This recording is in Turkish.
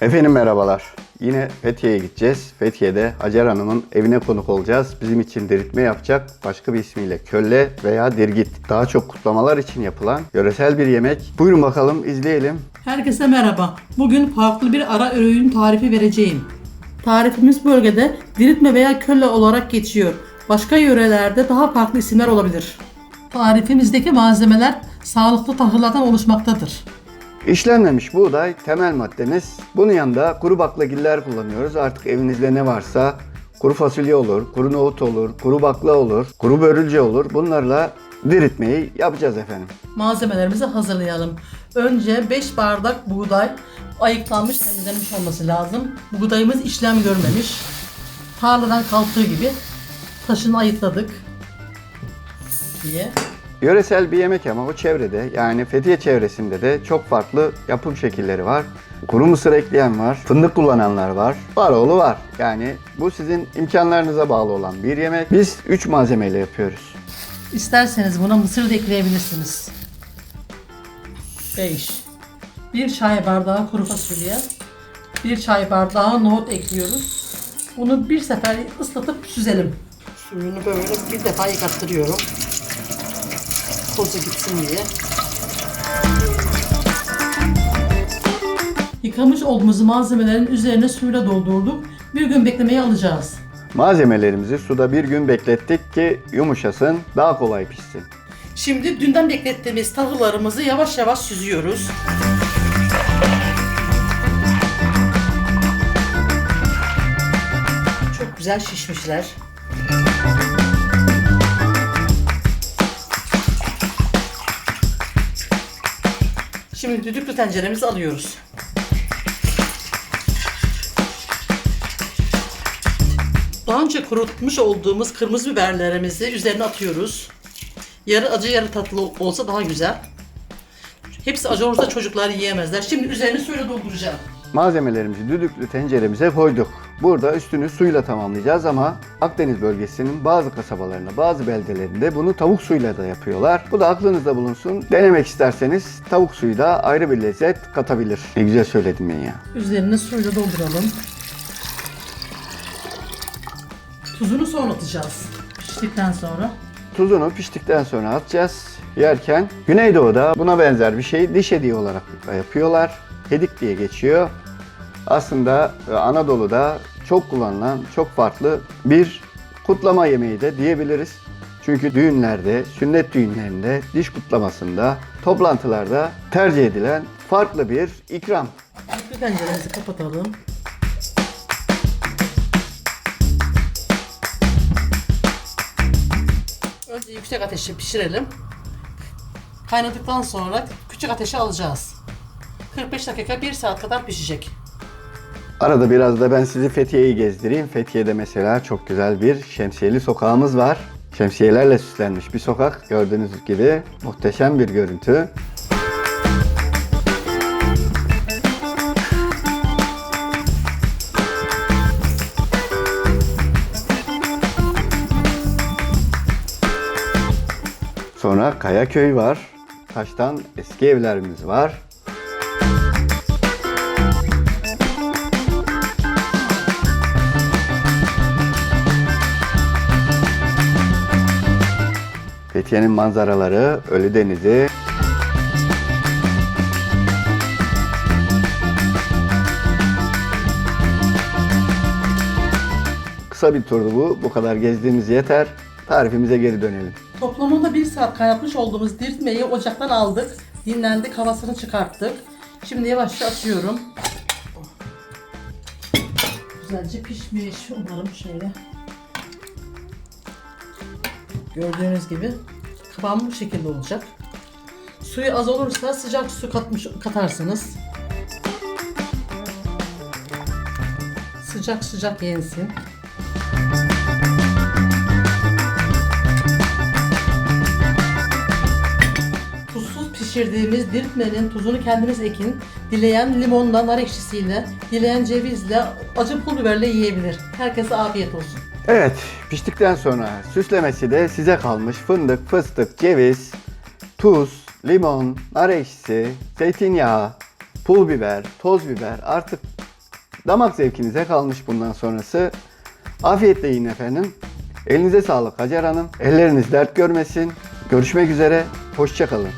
Efendim merhabalar. Yine Fethiye'ye gideceğiz. Fethiye'de Hacer Hanım'ın evine konuk olacağız. Bizim için diriltme yapacak. Başka bir ismiyle kölle veya dirgit. Daha çok kutlamalar için yapılan yöresel bir yemek. Buyurun bakalım izleyelim. Herkese merhaba. Bugün farklı bir ara öğün tarifi vereceğim. Tarifimiz bölgede diriltme veya kölle olarak geçiyor. Başka yörelerde daha farklı isimler olabilir. Tarifimizdeki malzemeler sağlıklı tahıllardan oluşmaktadır. İşlenmemiş buğday temel maddemiz. Bunun yanında kuru baklagiller kullanıyoruz. Artık evinizde ne varsa kuru fasulye olur, kuru nohut olur, kuru bakla olur, kuru börülce olur. Bunlarla diriltmeyi yapacağız efendim. Malzemelerimizi hazırlayalım. Önce 5 bardak buğday ayıklanmış, temizlenmiş olması lazım. Buğdayımız işlem görmemiş. Tarladan kalktığı gibi taşını ayıkladık diye. Yöresel bir yemek ama o çevrede yani Fethiye çevresinde de çok farklı yapım şekilleri var. Kuru mısır ekleyen var, fındık kullananlar var, varoğlu var. Yani bu sizin imkanlarınıza bağlı olan bir yemek. Biz 3 malzemeyle yapıyoruz. İsterseniz buna mısır da ekleyebilirsiniz. 5. 1 çay bardağı kuru fasulye. 1 çay bardağı nohut ekliyoruz. Bunu bir sefer ıslatıp süzelim. Suyunu böyle bir defa yıkattırıyorum. Tozu gitsin diye. Yıkamış olduğumuz malzemelerin üzerine suyla doldurduk. Bir gün beklemeye alacağız. Malzemelerimizi suda bir gün beklettik ki yumuşasın, daha kolay pişsin. Şimdi dünden beklettiğimiz tahıllarımızı yavaş yavaş süzüyoruz. Çok güzel şişmişler. Şimdi düdüklü tenceremizi alıyoruz. Daha önce kurutmuş olduğumuz kırmızı biberlerimizi üzerine atıyoruz. Yarı acı yarı tatlı olsa daha güzel. Hepsi acı olursa çocuklar yiyemezler. Şimdi üzerini suyla dolduracağım. Malzemelerimizi düdüklü tenceremize koyduk. Burada üstünü suyla tamamlayacağız ama Akdeniz bölgesinin bazı kasabalarında, bazı beldelerinde bunu tavuk suyuyla da yapıyorlar. Bu da aklınızda bulunsun. Denemek isterseniz tavuk suyu da ayrı bir lezzet katabilir. Ne güzel söyledim ben ya. Üzerine suyla dolduralım. Tuzunu sonra atacağız. Piştikten sonra. Tuzunu piştikten sonra atacağız. Yerken Güneydoğu'da buna benzer bir şey diş hediye olarak yapıyorlar. Hedik diye geçiyor. Aslında e, Anadolu'da çok kullanılan, çok farklı bir kutlama yemeği de diyebiliriz. Çünkü düğünlerde, sünnet düğünlerinde, diş kutlamasında, toplantılarda tercih edilen farklı bir ikram. Düdüklü tenceremizi kapatalım. Önce yüksek ateşe pişirelim. Kaynadıktan sonra küçük ateşe alacağız. 45 dakika 1 saat kadar pişecek. Arada biraz da ben sizi Fethiye'yi gezdireyim. Fethiye'de mesela çok güzel bir şemsiyeli sokağımız var. Şemsiyelerle süslenmiş bir sokak. Gördüğünüz gibi muhteşem bir görüntü. Sonra Kayaköy var. Taştan eski evlerimiz var. Fethiye'nin manzaraları, Ölüdeniz'i. Kısa bir turdu bu. Bu kadar gezdiğimiz yeter. Tarifimize geri dönelim. Toplamında 1 saat kaynatmış olduğumuz dirtmeyi ocaktan aldık. Dinlendik, havasını çıkarttık. Şimdi yavaşça açıyorum. Güzelce pişmiş. Umarım şöyle. Gördüğünüz gibi kıvamı bu şekilde olacak. Suyu az olursa sıcak su katmış katarsınız. Sıcak sıcak yensin. Tuzsuz pişirdiğimiz dirtmenin tuzunu kendiniz ekin. Dileyen limonla, nar ekşisiyle, dileyen cevizle, acı pul biberle yiyebilir. Herkese afiyet olsun. Evet, piştikten sonra süslemesi de size kalmış. Fındık, fıstık, ceviz, tuz, limon, nar ekşisi, zeytinyağı, pul biber, toz biber artık damak zevkinize kalmış bundan sonrası. Afiyetle yiyin efendim. Elinize sağlık Hacer Hanım. Elleriniz dert görmesin. Görüşmek üzere. Hoşçakalın.